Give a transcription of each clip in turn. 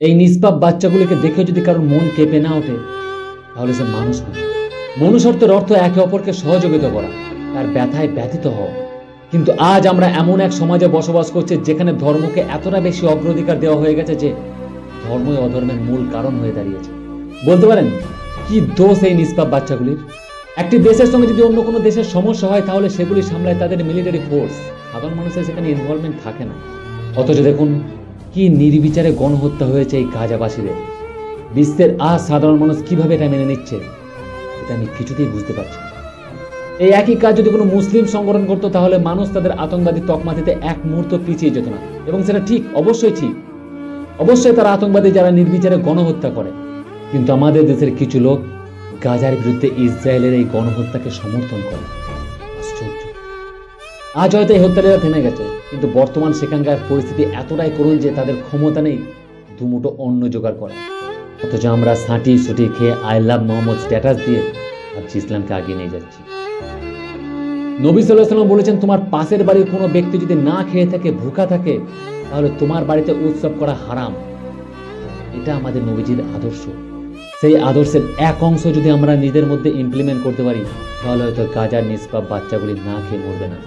এই নিষ্পাপ বাচ্চাগুলিকে দেখে যদি কারোর মন কেঁপে না ওঠে, তাহলে সে মানুষ না মনুষ্যত্বের অর্থ একে অপরকে সহযোগিতা করা, তার ব্যথায় ব্যথিত হওয়া। কিন্তু আজ আমরা এমন এক সমাজে বসবাস করছি যেখানে ধর্মকে এতটা বেশি অগ্রাধিকার দেওয়া হয়ে গেছে যে ধর্মই অধর্মের মূল কারণ হয়ে দাঁড়িয়েছে। বলতে পারেন, কি দোষ এই নিষ্পাপ বাচ্চাগুলির? একটি দেশের সঙ্গে যদি অন্য কোনো দেশের সমস্যা হয়, তাহলে সেগুলি সামলায় তাদের মিলিটারি ফোর্স সাধারণ মানুষের সেখানে ইনভলভমেন্ট থাকে না। অথচ দেখুন কি নির্বিচারে গণহত্যা হয়েছে এই গাজাবাসীদের? বিশ্বের আর সাধারণ মানুষ কীভাবে এটা মেনে নিচ্ছে? এটা আমি কিছুতেই বুঝতে পারছি। এই একই কাজ যদি কোনো মুসলিম সংগঠন করতো, তাহলে মানুষ তাদের আতঙ্কবাদী তকমা দিতে এক মুহূর্ত পিছিয়ে যেত না। এবং সেটা ঠিক, অবশ্যই ঠিক। অবশ্যই তারা আতঙ্কবাদী যারা নির্বিচারে গণহত্যা করে। কিন্তু আমাদের দেশের কিছু লোক গাজার বিরুদ্ধে ইসরায়েলের এই গণহত্যাকে সমর্থন করে। আজ হয়তো এই হত্যাটা থেমে গেছে, কিন্তু বর্তমান সেখানকার পরিস্থিতি এতটাই করুন যে তাদের ক্ষমতা নেই দুমুটো অন্ন জোগাড় করা অথচ আমরা সাঁটি সুটি খেয়ে আই লাভ মোহাম্মদ স্ট্যাটাস দিয়ে ভাবছি ইসলামকে আগিয়ে নিয়ে যাচ্ছি। নবী সাল্লাহ সাল্লাম বলেছেন, তোমার পাশের বাড়ির কোনো ব্যক্তি যদি না খেয়ে থাকে, ভুখা থাকে, তাহলে তোমার বাড়িতে উৎসব করা হারাম। এটা আমাদের নবীজির আদর্শ। সেই আদর্শের এক অংশ যদি আমরা নিজেদের মধ্যে ইমপ্লিমেন্ট করতে পারি, তাহলে হয়তো গাজার নিষ্পাপ বাচ্চাগুলি না খেয়ে মরবে না।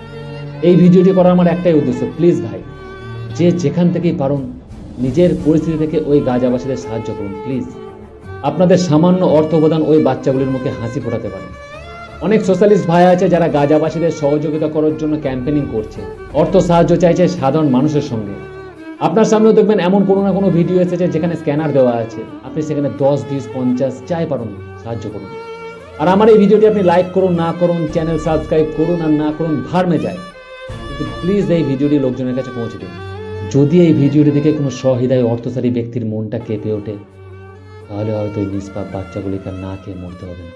এই ভিডিওটি করার আমার একটাই উদ্দেশ্য প্লিজ ভাই, যে যেখান থেকেই পারুন, নিজের পরিস্থিতি থেকে ওই গাজাবাসীদের সাহায্য করুন প্লিজ আপনাদের সামান্য অর্থ অবদান ওই বাচ্চাগুলির মুখে হাসি ফোটাতে পারে। অনেক সোশ্যালিস্ট ভাই আছে যারা গাজাবাসীদের সহযোগিতা করার জন্য ক্যাম্পেনিং করছে, অর্থ সাহায্য চাইছে সাধারণ মানুষের সঙ্গে। আপনার সামনেও দেখবেন এমন কোনো না কোনো ভিডিও এসেছে যেখানে স্ক্যানার দেওয়া আছে। আপনি সেখানে দশ, বিশ, পঞ্চাশ চাই পারুন, সাহায্য করুন। আর আমার এই ভিডিওটি আপনি লাইক করুন, না করুন চ্যানেল সাবস্ক্রাইব করুন আর না করুন, ভার্মে যায় প্লিজ এই ভিডিওটি লোকজনের কাছে পৌঁছে দিন। যদি এই ভিডিওটি দেখে কোনো সহৃদয় অর্থচারী ব্যক্তির মনটা কেঁপে ওঠে, তাহলে হয়তো এই নিষ্পাপ বাচ্চাগুলিকে না খেয়ে মরতে হবে না।